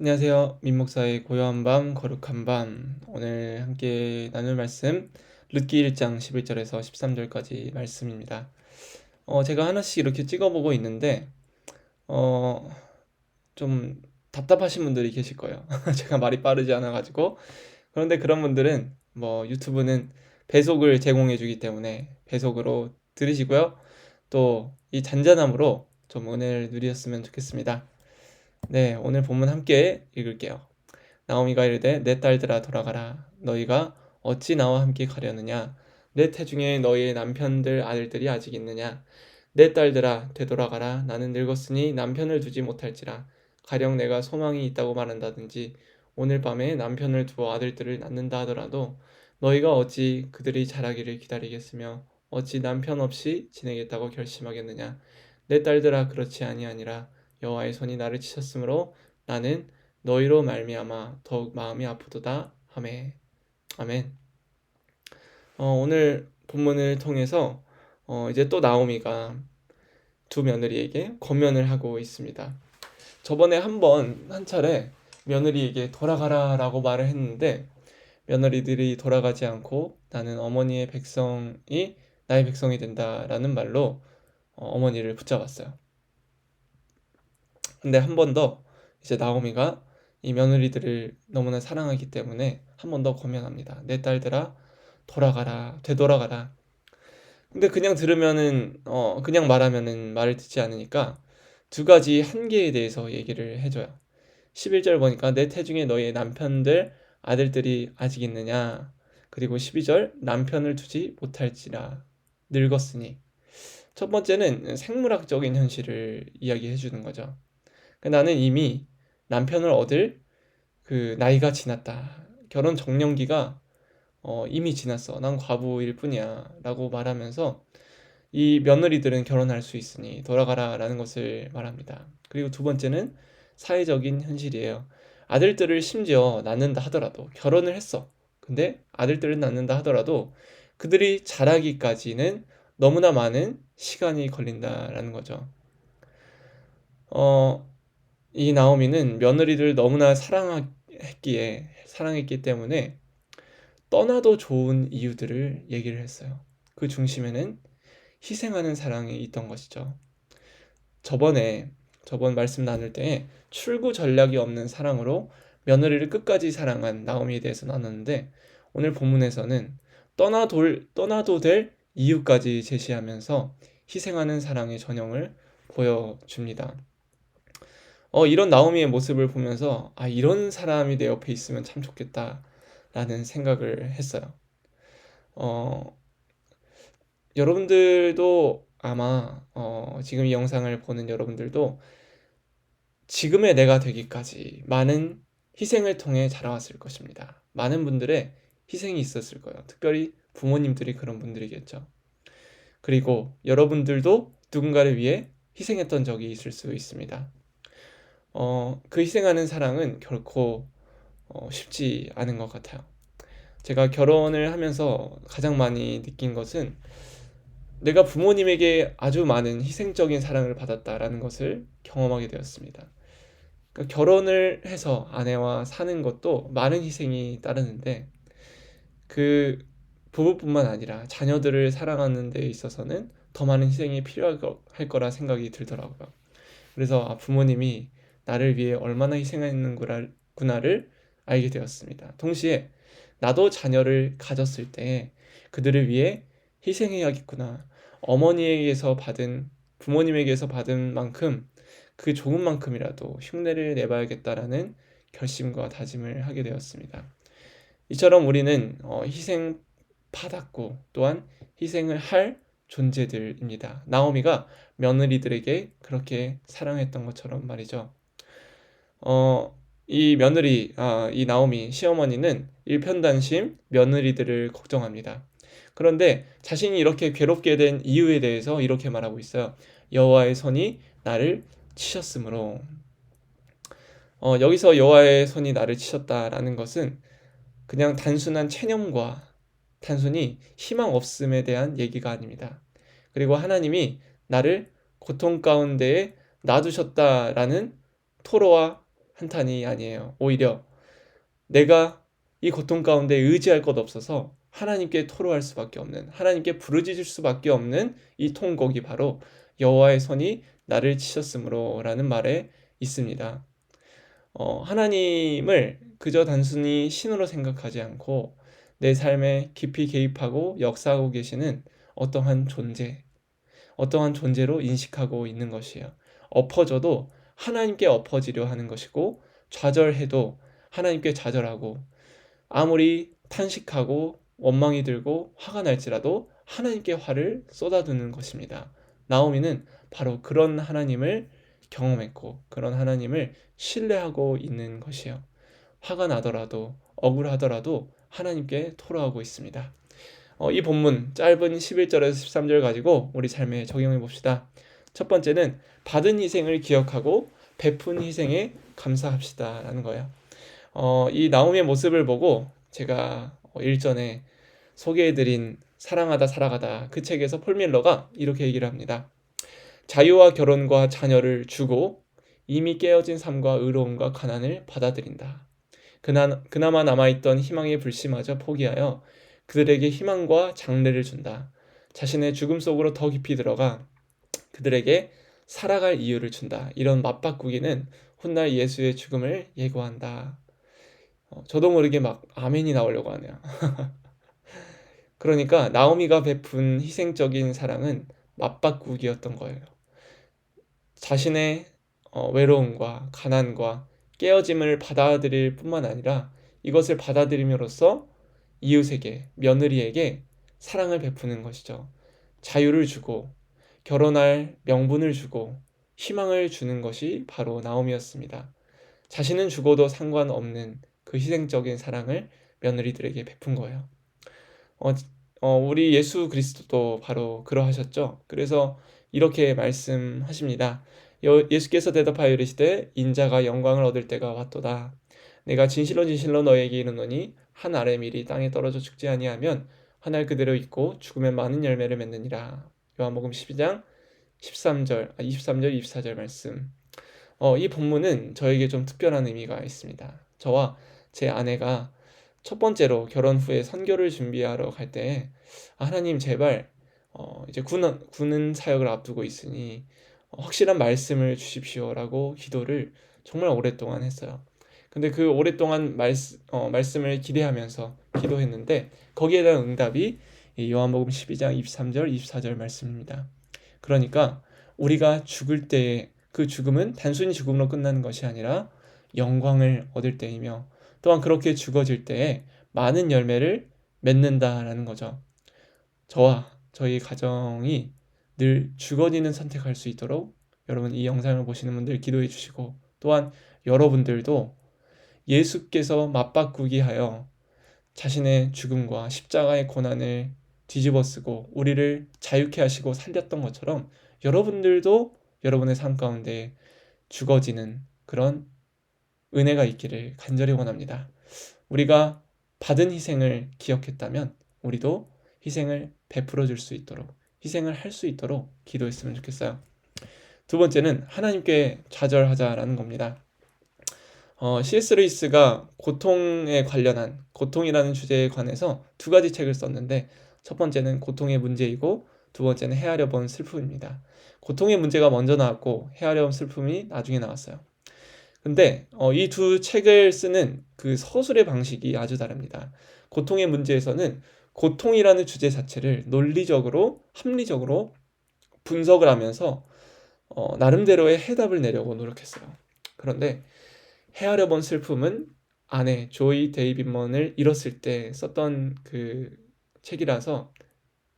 안녕하세요. 민목사의 고요한 밤, 거룩한 밤. 오늘 함께 나눌 말씀, 룻기 1장 11절에서 13절까지 말씀입니다. 어, 제가 하나씩 이렇게 찍어보고 있는데, 어, 좀 답답하신 분들이 계실 거예요. 제가 말이 빠르지 않아가지고. 그런데 그런 분들은 뭐 유튜브는 배속을 제공해주기 때문에 배속으로 들으시고요. 또 이 잔잔함으로 좀 은혜를 누리셨으면 좋겠습니다. 네, 오늘 본문 함께 읽을게요. 나오미가 이르되 내 딸들아 돌아가라. 너희가 어찌 나와 함께 가려느냐? 내 태중에 너희의 남편들 아들들이 아직 있느냐? 내 딸들아 되돌아가라. 나는 늙었으니 남편을 두지 못할지라. 가령 내가 소망이 있다고 말한다든지 오늘 밤에 남편을 두어 아들들을 낳는다 하더라도 너희가 어찌 그들이 자라기를 기다리겠으며 어찌 남편 없이 지내겠다고 결심하겠느냐? 내 딸들아 그렇지 아니하니라 여호와의 손이 나를 치셨으므로 나는 너희로 말미암아 더욱 마음이 아프도다 하매 아멘. 어, 오늘 본문을 통해서 어, 이제 또 나오미가 두 며느리에게 권면을 하고 있습니다. 저번에 한번 한 차례 며느리에게 돌아가라라고 말을 했는데 며느리들이 돌아가지 않고 나는 어머니의 백성이 나의 백성이 된다라는 말로 어, 어머니를 붙잡았어요. 근데 한 번 더 이제 나오미가 이 며느리들을 너무나 사랑하기 때문에 한 번더 권면합니다. 내 딸들아 돌아가라 되돌아가라. 근데 그냥 들으면은 어 그냥 말하면은 말을 듣지 않으니까 두 가지 한계에 대해서 얘기를 해줘요. 11절 보니까 내 태중에 너희의 남편들 아들들이 아직 있느냐 그리고 12절 남편을 두지 못할지라 늙었으니 첫 번째는 생물학적인 현실을 이야기해 주는 거죠. 그 나는 이미 남편을 얻을 그 나이가 지났다. 결혼 정년기가 어, 이미 지났어. 난 과부일 뿐이야. 라고 말하면서 이 며느리들은 결혼할 수 있으니 돌아가라 라는 것을 말합니다. 그리고 두 번째는 사회적인 현실이에요. 아들들을 심지어 낳는다 하더라도 결혼을 했어. 근데 아들들을 낳는다 하더라도 그들이 자라기까지는 너무나 많은 시간이 걸린다라는 거죠. 어, 이 나오미는 며느리를 너무나 사랑했기에 사랑했기 때문에 떠나도 좋은 이유들을 얘기를 했어요. 그 중심에는 희생하는 사랑이 있던 것이죠. 저번에 저번 말씀 나눌 때 출구 전략이 없는 사랑으로 며느리를 끝까지 사랑한 나오미에 대해서 나눴는데 오늘 본문에서는 떠나도, 떠나도 될 이유까지 제시하면서 희생하는 사랑의 전형을 보여줍니다. 어, 이런 나오미의 모습을 보면서 아, 이런 사람이 내 옆에 있으면 참 좋겠다라는 생각을 했어요. 어, 여러분들도 아마 어, 지금 이 영상을 보는 여러분들도 지금의 내가 되기까지 많은 희생을 통해 자라왔을 것입니다. 많은 분들의 희생이 있었을 거예요. 특별히 부모님들이 그런 분들이겠죠. 그리고 여러분들도 누군가를 위해 희생했던 적이 있을 수 있습니다. 어, 그 희생하는 사랑은 결코 어, 쉽지 않은 것 같아요. 제가 결혼을 하면서 가장 많이 느낀 것은 내가 부모님에게 아주 많은 희생적인 사랑을 받았다라는 것을 경험하게 되었습니다. 그러니까 결혼을 해서 아내와 사는 것도 많은 희생이 따르는데 그 부부뿐만 아니라 자녀들을 사랑하는 데 있어서는 더 많은 희생이 필요할 거라 생각이 들더라고요. 그래서 아, 부모님이 나를 위해 얼마나 희생했는구나를 알게 되었습니다. 동시에 나도 자녀를 가졌을 때 그들을 위해 희생해야겠구나. 어머니에게서 받은 부모님에게서 받은 만큼 그 좋은 만큼이라도 흉내를 내봐야겠다라는 결심과 다짐을 하게 되었습니다. 이처럼 우리는 어, 희생 받았고 또한 희생을 할 존재들입니다. 나오미가 며느리들에게 그렇게 사랑했던 것처럼 말이죠. 어, 이 며느리, 아, 이 나오미 시어머니는 일편단심 며느리들을 걱정합니다. 그런데 자신이 이렇게 괴롭게 된 이유에 대해서 이렇게 말하고 있어요. 여호와의 손이 나를 치셨으므로. 어, 여기서 여호와의 손이 나를 치셨다라는 것은 그냥 단순한 체념과 단순히 희망 없음에 대한 얘기가 아닙니다. 그리고 하나님이 나를 고통 가운데에 놔두셨다라는 토로와 한탄이 아니에요. 오히려 내가 이 고통 가운데 의지할 것 없어서 하나님께 토로할 수밖에 없는 하나님께 부르짖을 수밖에 없는 이 통곡이 바로 여호와의 손이 나를 치셨으므로라는 말에 있습니다. 어, 하나님을 그저 단순히 신으로 생각하지 않고 내 삶에 깊이 개입하고 역사하고 계시는 어떠한 존재, 어떠한 존재로 인식하고 있는 것이에요. 엎어져도 하나님께 엎어지려 하는 것이고 좌절해도 하나님께 좌절하고 아무리 탄식하고 원망이 들고 화가 날지라도 하나님께 화를 쏟아두는 것입니다. 나오미는 바로 그런 하나님을 경험했고 그런 하나님을 신뢰하고 있는 것이요. 화가 나더라도 억울하더라도 하나님께 토로하고 있습니다. 어, 이 본문 짧은 11절에서 13절 가지고 우리 삶에 적용해 봅시다. 첫 번째는 받은 희생을 기억하고 베푼 희생에 감사합시다라는 거예요. 어, 이 나오미의 모습을 보고 제가 일전에 소개해드린 사랑하다 살아가다 그 책에서 폴 밀러가 이렇게 얘기를 합니다. 자유와 결혼과 자녀를 주고 이미 깨어진 삶과 의로움과 가난을 받아들인다. 그나, 그나마 남아있던 희망의 불씨마저 포기하여 그들에게 희망과 장래를 준다. 자신의 죽음 속으로 더 깊이 들어가 그들에게 살아갈 이유를 준다. 이런 맞바꾸기는 훗날 예수의 죽음을 예고한다. 어, 저도 모르게 막 아멘이 나오려고 하네요. 그러니까 나오미가 베푼 희생적인 사랑은 맞바꾸기였던 거예요. 자신의 어, 외로움과 가난과 깨어짐을 받아들일 뿐만 아니라 이것을 받아들임으로써 이웃에게, 며느리에게 사랑을 베푸는 것이죠. 자유를 주고, 결혼할 명분을 주고, 희망을 주는 것이 바로 나옴이었습니다. 자신은 죽어도 상관없는 그 희생적인 사랑을 며느리들에게 베푼 거예요. 어, 어, 우리 예수 그리스도도 바로 그러하셨죠. 그래서 이렇게 말씀하십니다. 예수께서 대답하여 이르시되 인자가 영광을 얻을 때가 왔도다. 내가 진실로 진실로 너에게 이르노니 한 알의 밀이 땅에 떨어져 죽지 아니하면 한 알 그대로 있고 죽으면 많은 열매를 맺느니라. 요한복음 12장 13절, 아, 23절, 24절 말씀. 어, 이 본문은 저에게 좀 특별한 의미가 있습니다. 저와 제 아내가 첫 번째로 결혼 후에 선교를 준비하러 갈 때 하나님 제발 어, 이제 군, 군 사역을 앞두고 있으니 확실한 말씀을 주십시오라고 기도를 정말 오랫동안 했어요. 근데 그 오랫동안 말, 어, 말씀을 기대하면서 기도했는데 거기에 대한 응답이 요한복음 12장 23절 24절 말씀입니다. 그러니까 우리가 죽을 때의 그 죽음은 단순히 죽음으로 끝나는 것이 아니라 영광을 얻을 때이며 또한 그렇게 죽어질 때에 많은 열매를 맺는다라는 거죠. 저와 저희 가정이 늘 죽어지는 선택할 수 있도록 여러분 이 영상을 보시는 분들 기도해 주시고 또한 여러분들도 예수께서 맞바꾸기 하여 자신의 죽음과 십자가의 고난을 뒤집어 쓰고 우리를 자유케 하시고 살렸던 것처럼 여러분들도 여러분의 삶 가운데 죽어지는 그런 은혜가 있기를 간절히 원합니다. 우리가 받은 희생을 기억했다면 우리도 희생을 베풀어 줄 수 있도록 희생을 할 수 있도록 기도했으면 좋겠어요. 두 번째는 하나님께 좌절하자라는 겁니다. 어, C.S. 루이스가 고통에 관련한 고통이라는 주제에 관해서 두 가지 책을 썼는데 첫 번째는 고통의 문제이고 두 번째는 헤아려 본 슬픔입니다. 고통의 문제가 먼저 나왔고 헤아려 본 슬픔이 나중에 나왔어요. 근데 어, 이 두 책을 쓰는 그 서술의 방식이 아주 다릅니다. 고통의 문제에서는 고통이라는 주제 자체를 논리적으로 합리적으로 분석을 하면서 어, 나름대로의 해답을 내려고 노력했어요. 그런데 헤아려 본 슬픔은 아내 조이 데이빗먼을 잃었을 때 썼던 그 책이라서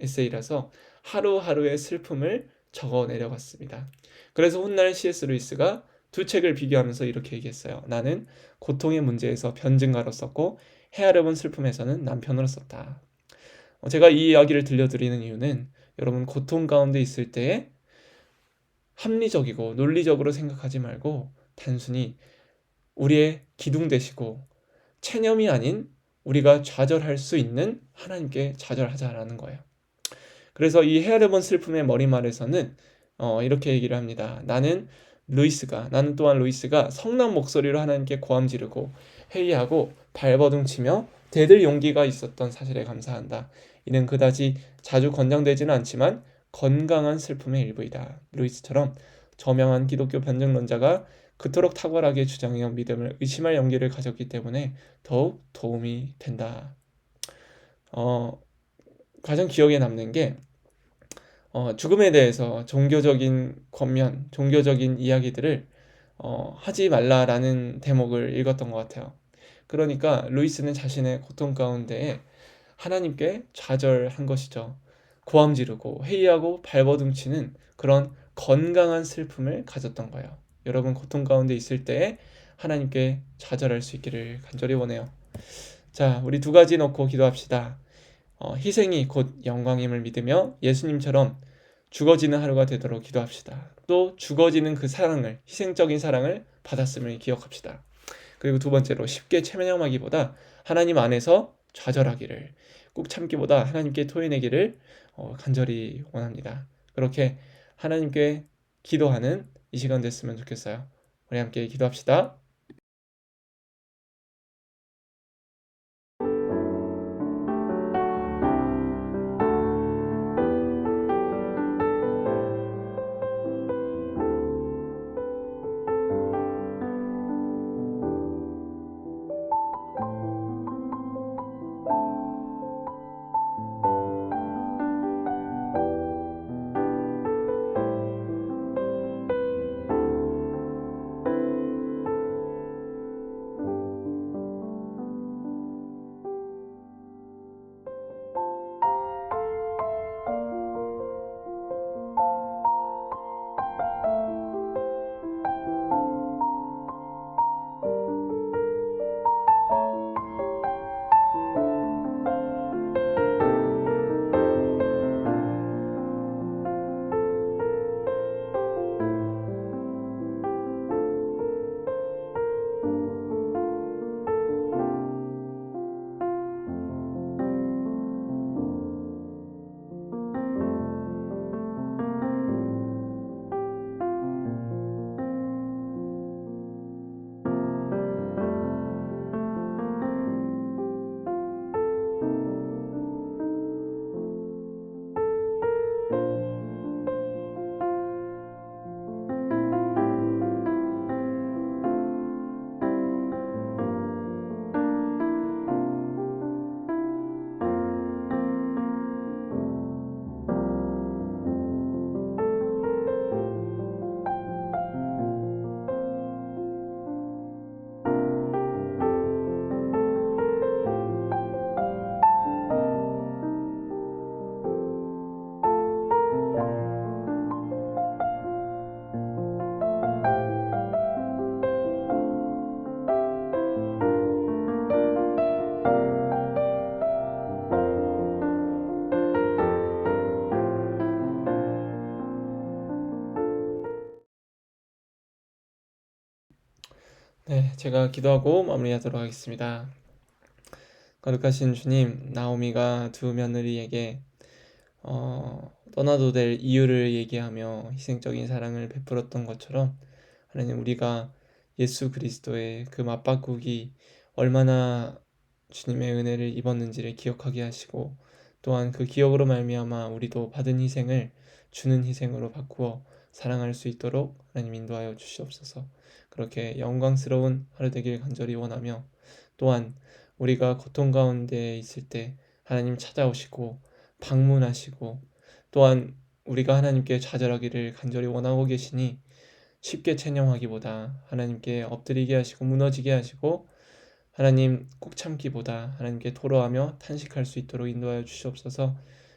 에세이라서 하루하루의 슬픔을 적어 내려갔습니다. 그래서 훗날 C.S. 루이스가 두 책을 비교하면서 이렇게 얘기했어요. 나는 고통의 문제에서 변증가로 썼고 헤아려 본 슬픔에서는 남편으로 썼다. 어, 제가 이 이야기를 들려드리는 이유는 여러분 고통 가운데 있을 때 합리적이고 논리적으로 생각하지 말고 단순히 우리의 기둥 되시고 체념이 아닌 우리가 좌절할 수 있는 하나님께 좌절하자라는 거예요. 그래서 이 헤아려본 슬픔의 머리말에서는 어, 이렇게 얘기를 합니다. 나는 루이스가 나는 또한 루이스가 성난 목소리로 하나님께 고함 지르고 회의하고 발버둥 치며 대들 용기가 있었던 사실에 감사한다. 이는 그다지 자주 권장되지는 않지만 건강한 슬픔의 일부이다. 루이스처럼 저명한 기독교 변증론자가 그토록 탁월하게 주장해온 믿음을 의심할 용기를 가졌기 때문에 더욱 도움이 된다. 어, 가장 기억에 남는 게 어, 죽음에 대해서 종교적인 권면, 종교적인 이야기들을 어, 하지 말라라는 대목을 읽었던 것 같아요. 그러니까 루이스는 자신의 고통 가운데에 하나님께 좌절한 것이죠. 고함 지르고 회의하고 발버둥치는 그런 건강한 슬픔을 가졌던 거예요. 여러분 고통 가운데 있을 때 하나님께 좌절할 수 있기를 간절히 원해요. 자, 우리 두 가지 놓고 기도합시다. 어, 희생이 곧 영광임을 믿으며 예수님처럼 죽어지는 하루가 되도록 기도합시다. 또 죽어지는 그 사랑을 희생적인 사랑을 받았음을 기억합시다. 그리고 두 번째로 쉽게 체면하기보다 하나님 안에서 좌절하기를 꾹 참기보다 하나님께 토해내기를 어, 간절히 원합니다. 그렇게 하나님께 기도하는 이 시간 됐으면 좋겠어요. 우리 함께 기도합시다. 네, 제가 기도하고 마무리하도록 하겠습니다. 거룩하신 주님, 나오미가 두 며느리에게 어, 떠나도 될 이유를 얘기하며 희생적인 사랑을 베풀었던 것처럼 하나님 우리가 예수 그리스도의 그 맞바꾸기 얼마나 주님의 은혜를 입었는지를 기억하게 하시고 또한 그 기억으로 말미암아 우리도 받은 희생을 주는 희생으로 바꾸어 사랑할 수 있도록 하나님 인도하여 주시옵소서. 그렇게 영광스러운 하루 되길 간절히 원하며 또한 우리가 고통 가운데 있을 때 하나님 찾아오시고 방문하시고 또한 우리가 하나님께 좌절하기를 간절히 원하고 계시니 쉽게 체념하기보다 하나님께 엎드리게 하시고 무너지게 하시고 하나님 꾹 참기보다 하나님께 토로하며 탄식할 수 있도록 인도하여 주시옵소서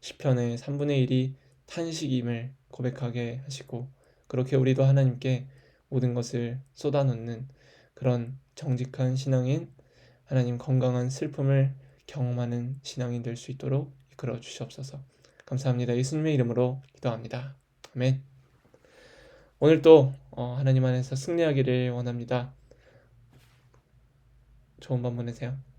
시편의 3분의 1이 탄식임을 고백하게 하시고 그렇게 우리도 하나님께 모든 것을 쏟아놓는 그런 정직한 신앙인 하나님 건강한 슬픔을 경험하는 신앙인 될 수 있도록 이끌어 주시옵소서. 감사합니다. 예수님의 이름으로 기도합니다. 아멘. 오늘 또 어, 하나님 안에서 승리하기를 원합니다. 좋은 밤 보내세요.